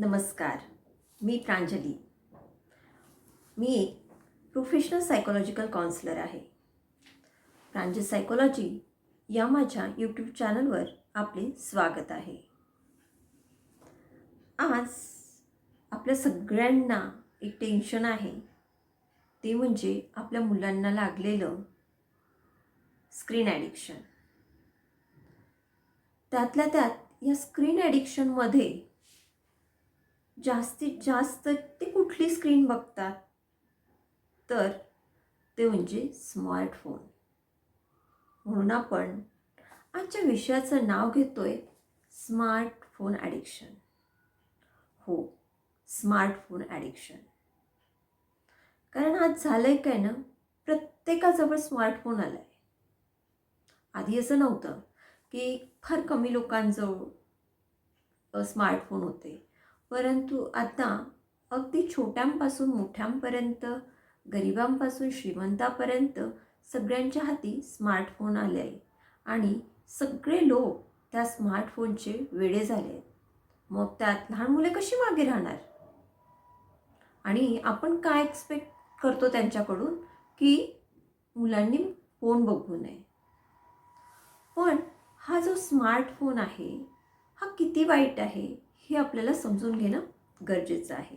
नमस्कार मी प्रांजली. मी एक professional psychological counsellor आहे. प्रांजल सायकोलॉजी या माझ्या यूट्यूब चॅनलवर आपले स्वागत आहे. आज आपल्या सगळ्यांना एक टेन्शन आहे. ते म्हणजे आपल्या मुलांना लागलेलं स्क्रीन ॲडिक्शन त्यातल्या त्यात या स्क्रीन ॲडिक्शनमध्ये जास्तीत जास्त ते कुठली स्क्रीन बघतात? तर ते म्हणजे स्मार्टफोन म्हणून आपण आजच्या विषयाचं नाव घेतोय स्मार्टफोन ॲडिक्शन हो स्मार्टफोन ॲडिक्शन कारण आज झालंय काय ना प्रत्येकाजवळ स्मार्टफोन आलाय. आधी असं नव्हतं की फार कमी लोकांजवळ स्मार्टफोन होते. परंतु आता अगदी छोट्यांपासून मोठ्यांपर्यंत गरिबांपासून श्रीमंतापर्यंत सगळ्यांच्या हाती स्मार्टफोन आले आहे आणि सगळे लोक त्या स्मार्टफोनचे वेडे झाले आहेत. मग त्यात लहान मुले कशी मागे राहणार? आणि आपण काय एक्सपेक्ट करतो त्यांच्याकडून? की मुलांनी फोन बघू नये. पण हा जो स्मार्टफोन आहे हा किती वाईट आहे? हे आपल्याला समजून घेणं गरजेचं आहे.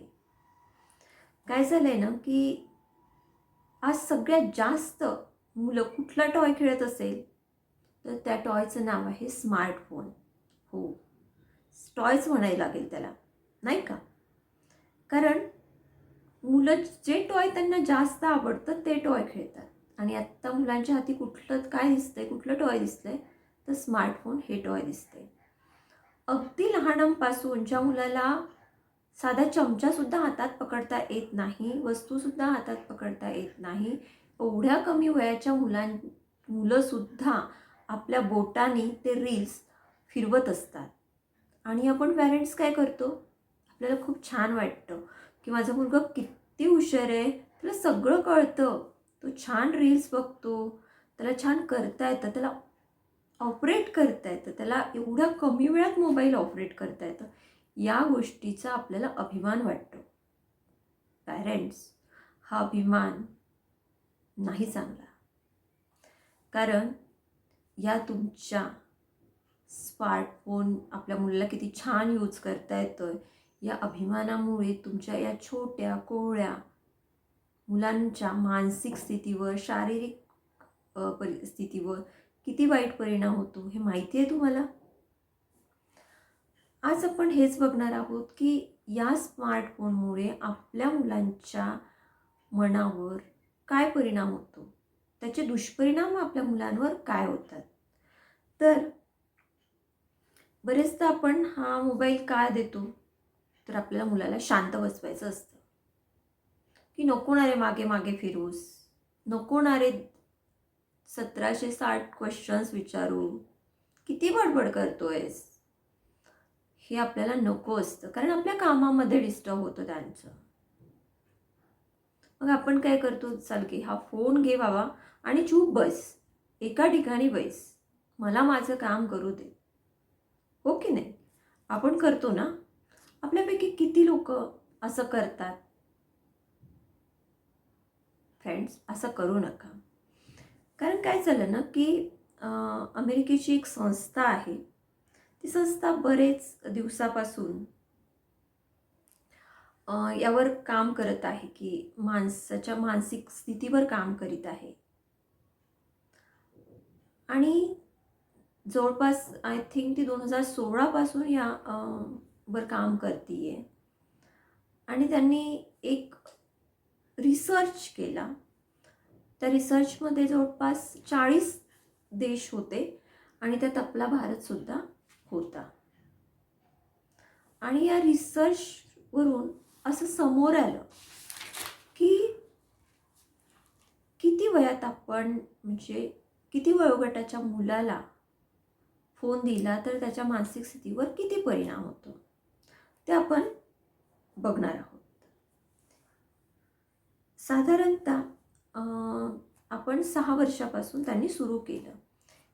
काय झालं आहे ना की आज सगळ्यात जास्त मुलं कुठला टॉय खेळत असेल तर त्या टॉयचं नाव आहे स्मार्टफोन. हो. टॉयच म्हणायला लागेल त्याला नाही का? कारण मुलं जे टॉय त्यांना जास्त आवडतं ते टॉय खेळतात. आणि आत्ता मुलांच्या हाती कुठलं काय दिसतंय कुठलं टॉय दिसतंय तर स्मार्टफोन हे टॉय दिसतंय. अगदी लहानांपासून ज्या मुलाला साधा चमचासुद्धा हातात पकडता येत नाही वस्तूसुद्धा हातात पकडता येत नाही एवढ्या कमी वयाच्या मुलां मुलंसुद्धा आपल्या बोटाने ते रील्स फिरवत असतात. आणि आपण पॅरेंट्स काय करतो? आपल्याला खूप छान वाटतं की माझा मुलगा किती हुशार आहे त्याला सगळं कळतं. तो छान रील्स बघतो त्याला छान करता येतं त्याला ऑपरेट करता येतं. त्याला एवढ्या कमी वेळात मोबाईल ऑपरेट करता येतं. या गोष्टीचा आपल्याला अभिमान वाटतो. पॅरेंट्स हा अभिमान नाही चांगला. कारण या तुमच्या स्मार्टफोन आपल्या मुलाला किती छान यूज करता येतं या अभिमानामुळे तुमच्या या छोट्या कोवळ्या मुलांच्या मानसिक स्थितीवर शारीरिक परिस्थितीवर किती वाईट परिणाम होतो हे माहिती आहे तुम्हाला? आज आपण हेच बघणार आहोत की या स्मार्टफोनमुळे आपल्या मुलांच्या मनावर काय परिणाम होतो? त्याचे दुष्परिणाम आपल्या मुलांवर काय होतात? तर बरेचदा आपण हा मोबाईल का देतो तर आपल्याला मुलाला शांत बसवायचं असतं. की नको ना रे मागे मागे फिरूस नको नारे सतराशे साठ क्वेश्चन्स विचारू किती बडबड करतोयस? हे आपल्याला नको असतं कारण आपल्या कामामध्ये डिस्टर्ब होतं त्यांचं. मग आपण काय करतो? चाल की हा फोन घे बाबा आणि चूप बस. एका ठिकाणी बैस. मला माझं काम करू दे. हो की नाही? आपण करतो ना? आपल्यापैकी किती लोक असं करतात? फ्रेंड्स असं करू नका. कारण काय झालं ना की अमेरिकेची एक संस्था आहे. ती संस्था बरेच दिवसापासून यावर काम करत आहे की माणसाच्या मानसिक स्थितीवर काम करीत आहे. आणि जवळपास आय थिंक ती दोन हजार सोळापासून या वर काम करते आहे आणि त्यांनी एक रिसर्च केला. त्या रिसर्चमध्ये जवळपास चाळीस देश होते आणि त्यात आपला भारतसुद्धा होता. आणि या रिसर्चवरून असं समोर आलं की किती वयात आपण म्हणजे किती वयोगटाच्या मुलाला फोन दिला तर त्याच्या मानसिक स्थितीवर किती परिणाम होतो ते आपण बघणार आहोत. साधारणतः आपण सहा वर्षापासून त्यांनी सुरू केलं.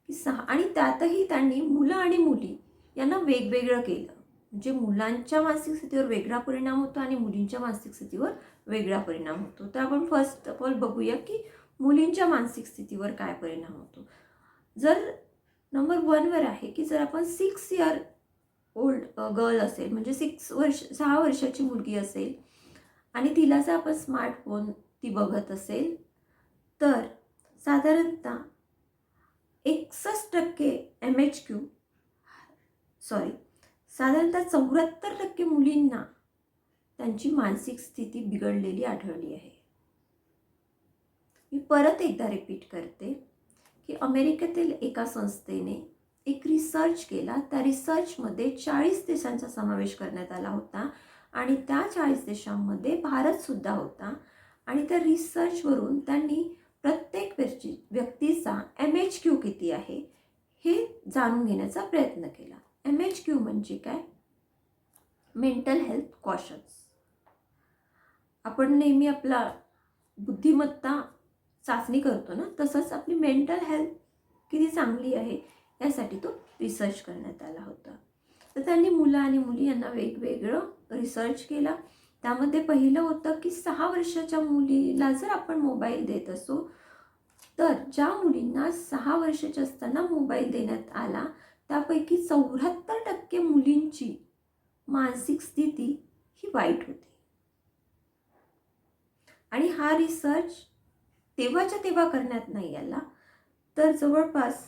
की सहा आणि त्यातही त्यांनी मुलं आणि मुली यांना वेगवेगळं केलं. म्हणजे मुलांच्या मानसिक स्थितीवर वेगळा परिणाम होतो आणि मुलींच्या मानसिक स्थितीवर वेगळा परिणाम होतो. तर आपण फर्स्ट ऑफ ऑल बघूया की मुलींच्या मानसिक स्थितीवर काय परिणाम होतो. जर नंबर वनवर आहे की जर आपण सिक्स इयर ओल्ड गर्ल असेल म्हणजे सिक्स वर्ष सहा वर्षाची मुलगी असेल आणि तिला जर आपण स्मार्टफोन ती बघत असेल तर साधारणतः एकसष्ट टक्के एम एच क्यू सॉरी साधारणतः चौऱ्याहत्तर टक्के मुलींना त्यांची मानसिक स्थिती बिघडलेली आढळली आहे. मी परत एकदा रिपीट करते की अमेरिकेतील एका संस्थेने एक रिसर्च केला. त्या रिसर्चमध्ये चाळीस देशांचा समावेश करण्यात आला होता आणि त्या चाळीस देशांमध्ये भारतसुद्धा होता आणि त्या रिसर्चवरून त्यांनी प्रत्येक व्यक्ती व्यक्तीचा एम एच क्यू किती आहे हे जाणून घेण्याचा प्रयत्न केला. एम एच क्यू म्हणजे काय? मेंटल हेल्थ कॉशन्स आपण नेहमी आपला बुद्धिमत्ता चाचणी करतो ना तसंच आपली मेंटल हेल्थ किती चांगली आहे यासाठी तो रिसर्च करण्यात आला होता. तर त्यांनी मुलं आणि मुली यांना वेगवेगळं रिसर्च केला. त्यामध्ये पहिलं होतं की सहा वर्षाच्या मुलीला जर आपण मोबाईल देत असो तर ज्या मुलींना सहा वर्षाच्या असताना मोबाईल देण्यात आला त्यापैकी चौऱ्याहत्तर टक्के मुलींची मानसिक स्थिती ही वाईट होती. आणि हा रिसर्च तेव्हाच्या तेव्हा करण्यात नाही आला तर जवळपास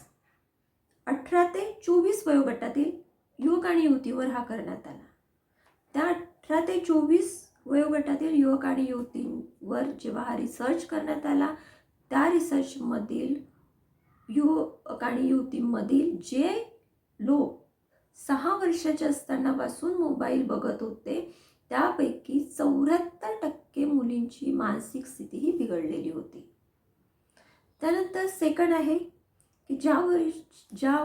अठरा ते चोवीस वयोगटातील युवक आणि युवतीवर हा करण्यात आला. त्या अठरा ते चोवीस वयोगटातील युवक आणि युवतींवर जेव्हा हा रिसर्च करण्यात आला त्या रिसर्चमधील युवक आणि युवतींमधील जे लोक सहा वर्षाचे असतानापासून मोबाईल बघत होते त्यापैकी चौऱ्याहत्तर टक्के मुलींची मानसिक स्थिती ही बिघडलेली होती. त्यानंतर सेकंड आहे की ज्या वर्ष ज्या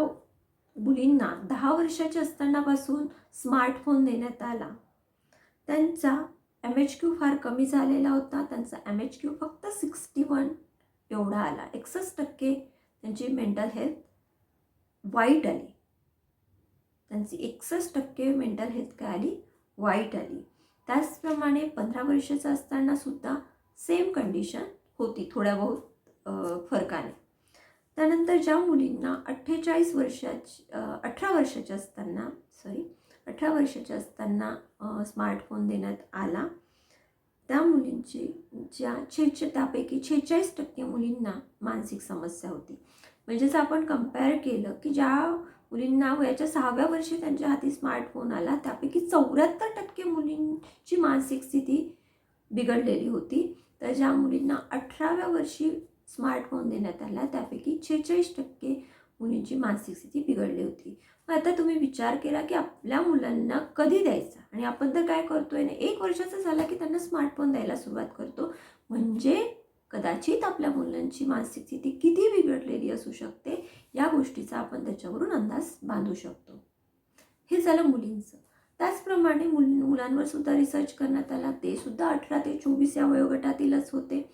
मुलींना दहा वर्षाच्या असतानापासून स्मार्टफोन देण्यात आला त्यांचा एम एच क्यू फार कमी झालेला होता त्यांचा एम एच क्यू फक्त सिक्स्टी वन एवढा आला. एकसष्ट टक्के त्यांची मेंटल हेल्थ वाईट आली. त्यांची एकसष्ट टक्के मेंटल हेल्थ काय आली? वाईट आली. त्याचप्रमाणे पंधरा वर्षाचं असताना सुद्धा सेम कंडिशन होती थोड्या बहुत फरकाने. त्यानंतर ज्या मुलींना अठ्ठेचाळीस वर्षाची अठरा वर्षाच्या असताना सॉरी अठरा वर्षाच्या असताना स्मार्टफोन देण्यात आला. त्या मुलींची ज्या छेचे त्यापैकी छेचाळीस टक्के मुलींना मानसिक समस्या होती. म्हणजेच आपण कंपेअर केलं की ज्या मुलींना वयाच्या सहाव्या वर्षी त्यांच्या हाती स्मार्टफोन आला त्यापैकी चौऱ्याहत्तर टक्के मुलींची मानसिक स्थिती बिघडलेली होती. तर ज्या मुलींना अठराव्या वर्षी स्मार्टफोन देण्यात आला त्यापैकी छेचाळीस टक्के मुलींची मानसिक स्थिती बिघडली होती. मग आता तुम्ही विचार केला की आपल्या मुलांना कधी द्यायचा? आणि आपण तर काय करतोय ना एक वर्षाचा झाला की त्यांना स्मार्टफोन द्यायला सुरुवात करतो. म्हणजे कदाचित आपल्या मुलांची मानसिक स्थिती किती बिघडलेली असू शकते या गोष्टीचा आपण त्याच्यावरून अंदाज बांधू शकतो. हे झालं मुलींचं. त्याचप्रमाणे मुल मुलांवर सुद्धा रिसर्च करण्यात आला. ते सुद्धा अठरा ते चोवीस या वयोगटातीलच होते.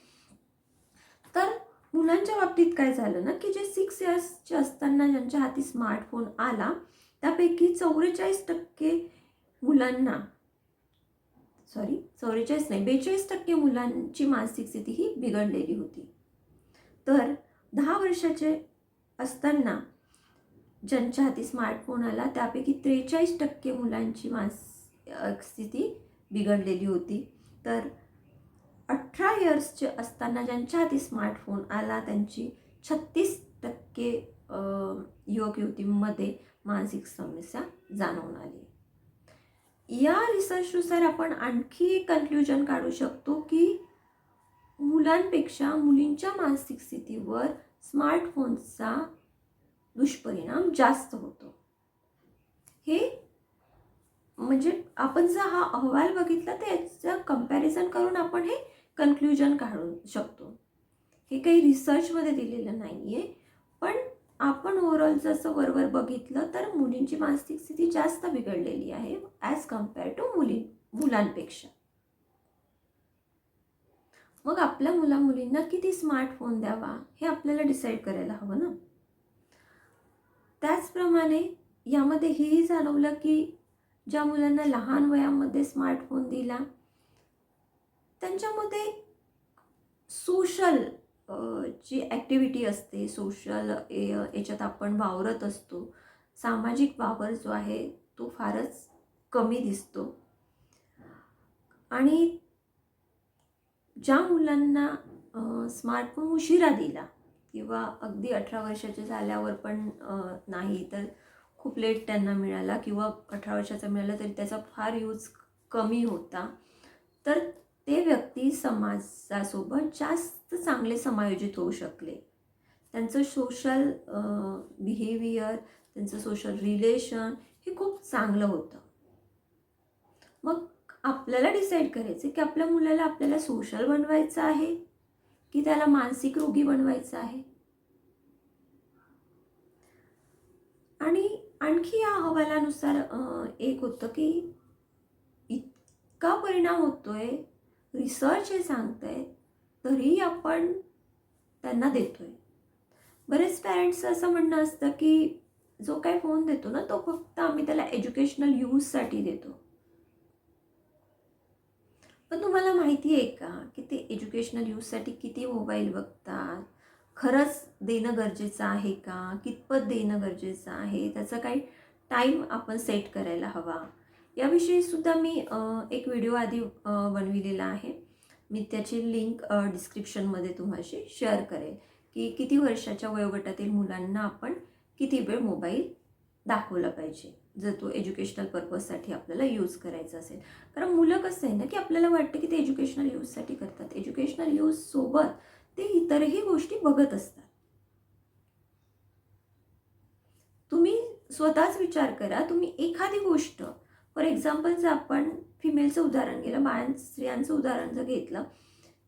तर मुलांच्या बाबतीत काय झालं ना की जे सिक्स इयर्सचे असताना ज्यांच्या हाती स्मार्टफोन आला त्यापैकी चौवेचाळीस टक्के मुलांना सॉरी चौवेचाळीस नाही बेचाळीस टक्के मुलांची मानसिक स्थिती ही बिघडलेली होती. तर दहा वर्षाचे असताना ज्यांच्या हाती स्मार्टफोन आला त्यापैकी त्रेचाळीस टक्के मुलांची मानस स्थिती बिघडलेली होती. तर अठरा इयर्सचे असताना ज्यांच्या हाती स्मार्टफोन आला त्यांची छत्तीस टक्के युवक युवतींमध्ये मानसिक समस्या जाणवून आली. या रिसर्चनुसार आपण आणखी एक कन्क्ल्युजन काढू शकतो की मुलांपेक्षा मुलींच्या मानसिक स्थितीवर स्मार्टफोनचा दुष्परिणाम जास्त होतो. हे म्हणजे आपण जर हा अहवाल बघितला तर याचं कंपॅरिझन करून आपण हे कन्क्ल्युजन काढू शकतो. हे काही रिसर्चमध्ये दिलेलं नाही आहे पण आपण ओव्हरऑल जसं वरवर बघितलं तर मुलींची मानसिक स्थिती जास्त बिघडलेली आहे ॲज कंपेअर टू मुली मुलांपेक्षा. मग आपल्या मुला मुलींना किती स्मार्टफोन द्यावा हे आपल्याला डिसाईड करायला हवं ना? त्याचप्रमाणे यामध्ये हेही जाणवलं की ज्या मुलांना लहान वयामध्ये स्मार्टफोन दिला त्यांच्यामध्ये सोशल जी ॲक्टिव्हिटी असते सोशल याच्यात आपण वावरत असतो सामाजिक वावर जो आहे तो फारच कमी दिसतो. आणि ज्या मुलांना स्मार्टफोन उशिरा दिला किंवा अगदी अठरा वर्षाचे झाल्यावर पण नाही तर खूप लेट त्यांना मिळाला किंवा अठरा वर्षाचा मिळाला तरी त्याचा फार यूज कमी होता. तर ते व्यक्ती समाजासोबत जास्त चांगले समायोजित होऊ शकले. त्यांचं सोशल बिहेवियर त्यांचं सोशल रिलेशन हे खूप चांगलं होतं. मग आपल्याला डिसाईड करायचं की आपल्या मुलाला आपल्याला सोशल बनवायचं आहे की त्याला मानसिक रोगी बनवायचं आहे? आणि आणखी या अहवालानुसार एक होतं की इतका परिणाम होतोय रिसर्च हे सांगत आहे तरी आपण त्यांना देतो आहे बरेच पॅरेंट्सचं असं म्हणणं असतं की जो काय फोन देतो ना तो फक्त आम्ही त्याला एज्युकेशनल यूजसाठी देतो. पण तुम्हाला माहिती आहे का की ते एज्युकेशनल यूजसाठी किती मोबाईल बघतात? खरंच देणं गरजेचं आहे का? कितपत देणं गरजेचं आहे? त्याचा काही टाईम आपण सेट करायला हवा. याविषयी सुद्धा मी एक व्हिडिओ आधी बनविलेला आहे. मी त्याची लिंक डिस्क्रिप्शनमध्ये तुम्हाशी शेअर करेल की किती वर्षाच्या वयोगटातील मुलांना आपण किती वेळ मोबाईल दाखवला पाहिजे जर तो एज्युकेशनल पर्पजसाठी आपल्याला यूज करायचा असेल. कारण मुलं कसं आहे ना की आपल्याला वाटतं की ते एज्युकेशनल यूजसाठी करतात. एज्युकेशनल यूजसोबत ते इतरही गोष्टी बघत असतात. तुम्ही स्वतःच विचार करा तुम्ही एखादी गोष्ट फॉर एक्झाम्पल जर आपण फिमेलचं उदाहरण गेलं बाळां स्त्रियांचं उदाहरण जर घेतलं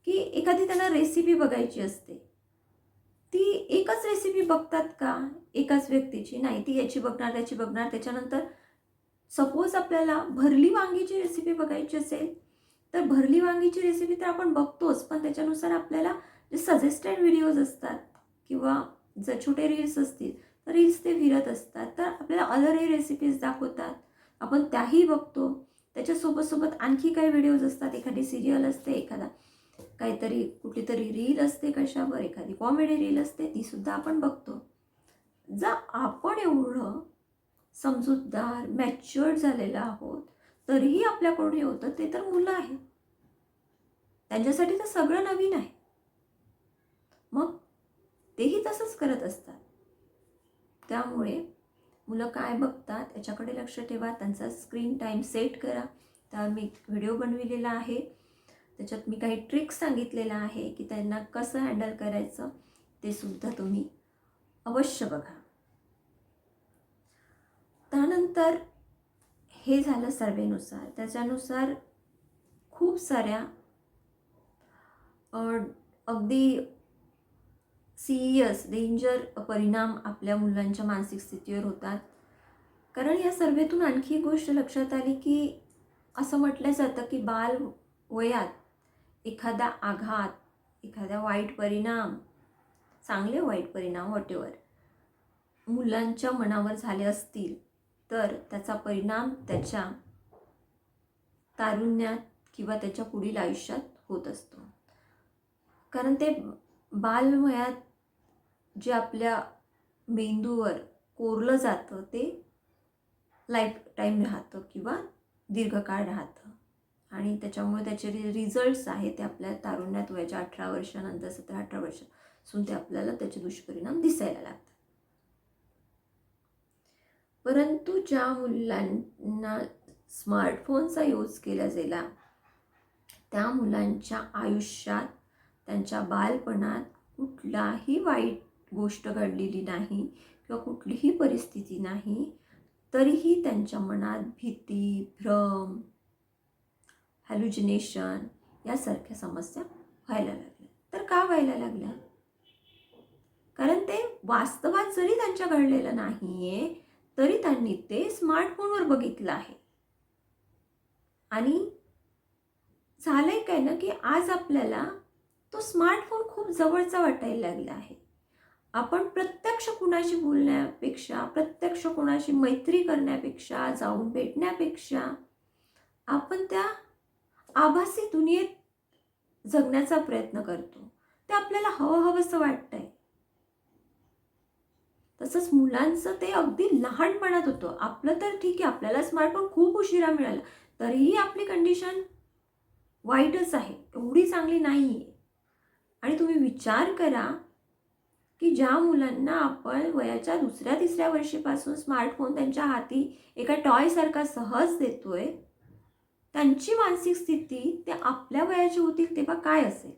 की एखादी त्यांना रेसिपी बघायची असते. ती एकच रेसिपी बघतात का? एकाच व्यक्तीची? नाही ती याची बघणार त्याची बघणार. त्याच्यानंतर सपोज आपल्याला भरली वांगीची रेसिपी बघायची असेल तर भरली वांगीची रेसिपी तर आपण बघतोच पण त्याच्यानुसार आपल्याला जे सजेस्टेड व्हिडिओज असतात किंवा जर छोटे रील्स असतील तर रील्स ते फिरत असतात. तर आपल्याला अदरही रेसिपीज दाखवतात. आपण त्याही बघतो. त्याच्यासोबत सोबत आणखी काही व्हिडिओज असतात. एखादी सिरियल असते एखादा काहीतरी कुठली तरी रील असते कशावर एखादी कॉमेडी रील असते ती सुद्धा आपण बघतो. जर आपण एवढं समजूतदार मॅच्युअर्ड झालेलं आहोत तरीही आपल्याकडून हे होतं ते तर मुलं आहेत. त्यांच्यासाठी तर सगळं नवीन आहे. मग तेही तसंच करत असतात. त्यामुळे मुलं काय बघतात याच्याकडे लक्ष ठेवा त्यांचा स्क्रीन टाईम सेट करा. तर मी व्हिडिओ बनविलेला आहे. त्याच्यात मी काही ट्रिक्स सांगितलेला आहे की त्यांना कसं हँडल करायचं ते सुद्धा तुम्ही अवश्य बघा. त्यानंतर हे झालं सर्वेनुसार त्याच्यानुसार खूप साऱ्या अगदी सिरियस डेंजर परिणाम आपल्या मुलांच्या मानसिक स्थितीवर होतात. कारण या सर्वेतून आणखी एक गोष्ट लक्षात आली की असं म्हटलं जातं की बाल वयात एखादा आघात एखादा वाईट परिणाम चांगले वाईट परिणाम वॉटेवर मुलांच्या मनावर झाले असतील तर त्याचा परिणाम त्याच्या तारुण्यात किंवा त्याच्या पुढील आयुष्यात होत असतो. कारण ते बालवयात जे आपल्या मेंदूवर कोरलं जातं ते लाईफ टाईम राहतं किंवा दीर्घकाळ राहतं. आणि त्याच्यामुळे त्याचे रिझल्ट्स आहेत ते आपल्या तारुण्यात वयाच्या अठरा वर्षानंतर सतरा अठरा वर्षापासून ते आपल्याला त्याचे दुष्परिणाम दिसायला लागतात. परंतु ज्या मुलांना स्मार्टफोनचा यूज केला गेला त्या मुलांच्या आयुष्यात त्यांच्या बालपणात कुठलाही वाईट गोष्ट घडलेली नाही किंवा कुठलीही परिस्थिती नाही तरीही त्यांच्या मनात भीती भ्रम हॅल्युजिनेशन यासारख्या समस्या व्हायला लागल्या. तर का व्हायला लागल्या? कारण ते वास्तवात जरी त्यांच्या घडलेलं नाही आहे तरी त्यांनी ते स्मार्टफोनवर बघितलं आहे. आणि झालंय काय ना की आज आपल्याला तो स्मार्टफोन खूप जवळचा वाटायला लागला आहे. आपण प्रत्यक्ष कुणाशी बोलण्यापेक्षा प्रत्यक्ष कुणाशी मैत्री करण्यापेक्षा जाऊन भेटण्यापेक्षा आपण त्या आभासी दुनियेत जगण्याचा प्रयत्न करतो. ते आपल्याला हवं हवंसं वाटतंय. तसंच मुलांचं ते अगदी लहानपणात होतं. आपलं तर ठीक आहे आपल्याला स्मार्टफोन खूप उशिरा मिळाला. तरीही आपली कंडिशन वाईटच आहे. एवढी चांगली नाही आहे आणि तुम्ही विचार करा की ज्या मुलांना आपण वयाच्या दुसऱ्या तिसऱ्या वर्षीपासून स्मार्टफोन त्यांच्या हाती एका टॉयसारखा सहज देतोय त्यांची मानसिक स्थिती ते आपल्या वयाची होतील तेव्हा काय असेल?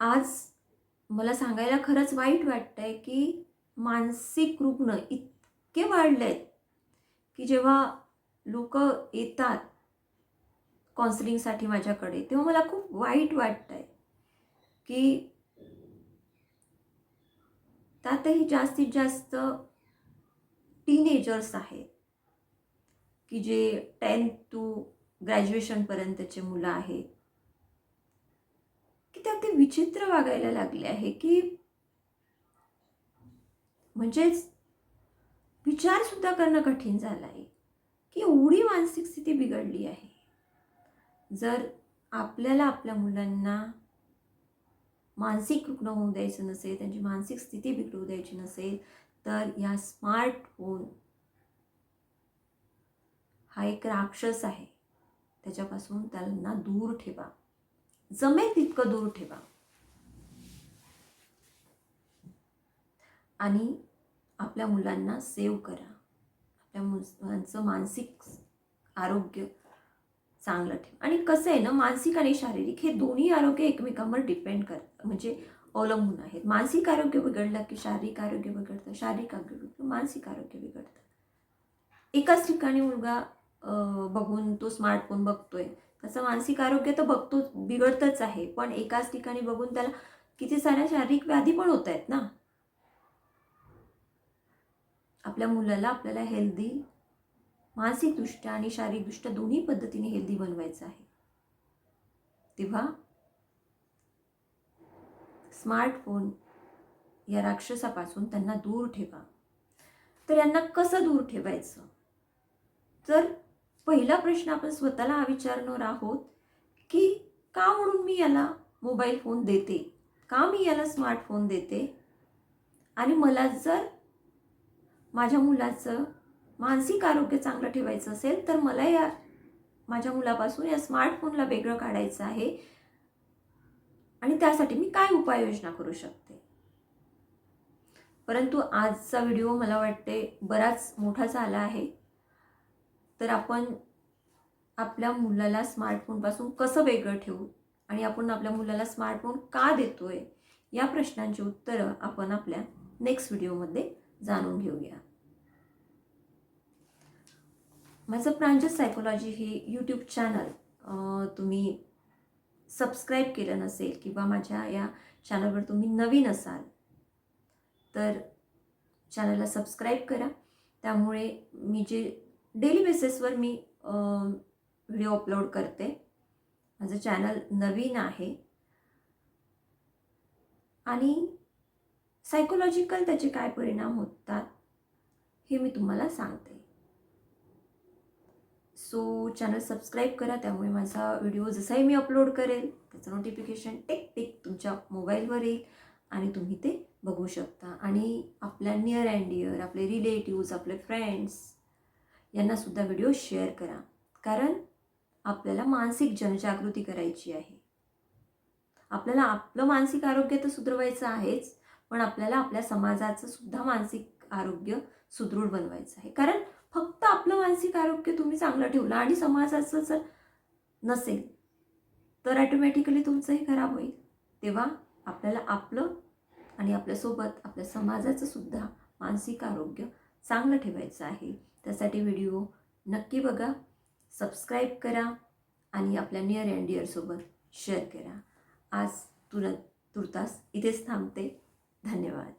आज मला सांगायला खरंच वाईट वाटतंय की मानसिक रुग्ण इतके वाढले आहेत की जेव्हा लोक येतात काउन्सिलिंगसाठी माझ्याकडे तेव्हा मला खूप वाईट वाटतं आहे की त्यातही जास्तीत जास्त टीनेजर्स आहेत की जे टेन्थ टू ग्रॅज्युएशनपर्यंतचे मुलं आहेत. की त्यात ते विचित्र वागायला लागले आहे की म्हणजेच विचारसुद्धा करणं कठीण झालं आहे की एवढी मानसिक स्थिती बिघडली आहे. जर आपल्याला आपल्या मुलांना मानसिक रुग्ण होऊ द्यायचं नसेल त्यांची मानसिक स्थिती बिघडू द्यायची नसेल तर या स्मार्टफोन हा एक राक्षस आहे. त्याच्यापासून त्यांना दूर ठेवा. जमेल तितकं दूर ठेवा. आणि आपल्या मुलांना सेव्ह करा. आपल्या मुलांचं मानसिक आरोग्य चांगलं ठेवा. आणि कसं आहे ना मानसिक आणि शारीरिक हे दोन्ही आरोग्य एकमेकांवर डिपेंड करतात. म्हणजे अवलंबून आहेत. मानसिक आरोग्य बिघडलं की शारीरिक आरोग्य बिघडतं शारीरिक आरोग्य बिघडतं मानसिक आरोग्य बिघडतं. एकाच ठिकाणी मुलगा बघून तो स्मार्टफोन बघतोय. त्याचं मानसिक आरोग्य तर बघतो बिघडतच आहे. पण एकाच ठिकाणी बघून त्याला किती साऱ्या शारीरिक व्याधी पण होत आहेत ना. आपल्या मुलाला आपल्याला हेल्दी मानसिकदृष्ट्या आणि शारीरिकदृष्ट्या दोन्ही पद्धतीने हेल्दी बनवायचं आहे. तेव्हा स्मार्टफोन या राक्षसापासून त्यांना दूर ठेवा. तर यांना कसं दूर ठेवायचं? तर पहिला प्रश्न आपण स्वतःला हा विचारणार आहोत की का म्हणून मी याला मोबाईल फोन देते? का मी याला स्मार्टफोन देते? आणि मला जर माझ्या मुलाचं मानसिक आरोग्य चांगलं ठेवायचं असेल तर मला या माझ्या मुलापासून या स्मार्टफोनला वेगळं काढायचं आहे. आणि त्यासाठी मी काय उपाययोजना करू शकते? परंतु आजचा व्हिडिओ मला वाटते बराच मोठा झाला आहे. तर आपण आपल्या मुलाला स्मार्टफोनपासून कसं वेगळं ठेवू? आणि आपण आपल्या मुलाला स्मार्टफोन का देतोय? या प्रश्नांची उत्तरं आपण आपल्या नेक्स्ट व्हिडिओमध्ये जाणून घेऊया. माझं प्रांजल सायकोलॉजी हे यूट्यूब चॅनल तुम्ही सबस्क्राईब केलं नसेल किंवा माझ्या या चॅनलवर तुम्ही नवीन असाल तर चॅनलला सबस्क्राईब करा. त्यामुळे मी जे डेली बेसिसवर मी व्हिडिओ अपलोड करते माझं चॅनल नवीन आहे. आणि सायकोलॉजिकल त्याचे काय परिणाम होतात हे मी तुम्हाला सांगते. सो चॅनल सबस्क्राईब करा त्यामुळे माझा व्हिडिओ जसाही मी अपलोड करेल त्याचं नोटिफिकेशन टिक टिक तुमच्या मोबाईलवर येईल आणि तुम्ही ते बघू शकता. आणि आपल्या नियर अँड डिअर आपले रिलेटिव्ज आपले फ्रेंड्स यांनासुद्धा व्हिडिओ शेअर करा. कारण आपल्याला मानसिक जनजागृती करायची आहे. आपल्याला आपलं मानसिक आरोग्य तर सुधरवायचं आहेच पण आपल्याला आपल्या समाजाचं सुद्धा मानसिक आरोग्य सुदृढ बनवायचं आहे. कारण फक्त आपलं मानसिक आरोग्य तुम्ही चांगलं ठेवलं आणि समाजाचं जर नसेल तर ॲटोमॅटिकली तुमचंही खराब होईल. तेव्हा आपल्याला आपलं आणि आपल्यासोबत आपल्या समाजाचं सुद्धा मानसिक आरोग्य चांगलं ठेवायचं आहे. त्यासाठी व्हिडिओ नक्की बघा सबस्क्राईब करा आणि आपल्या नियर अँड डिअरसोबत शेअर करा. आज तुरंत तुर्तास इथेच थांबते. धन्यवाद.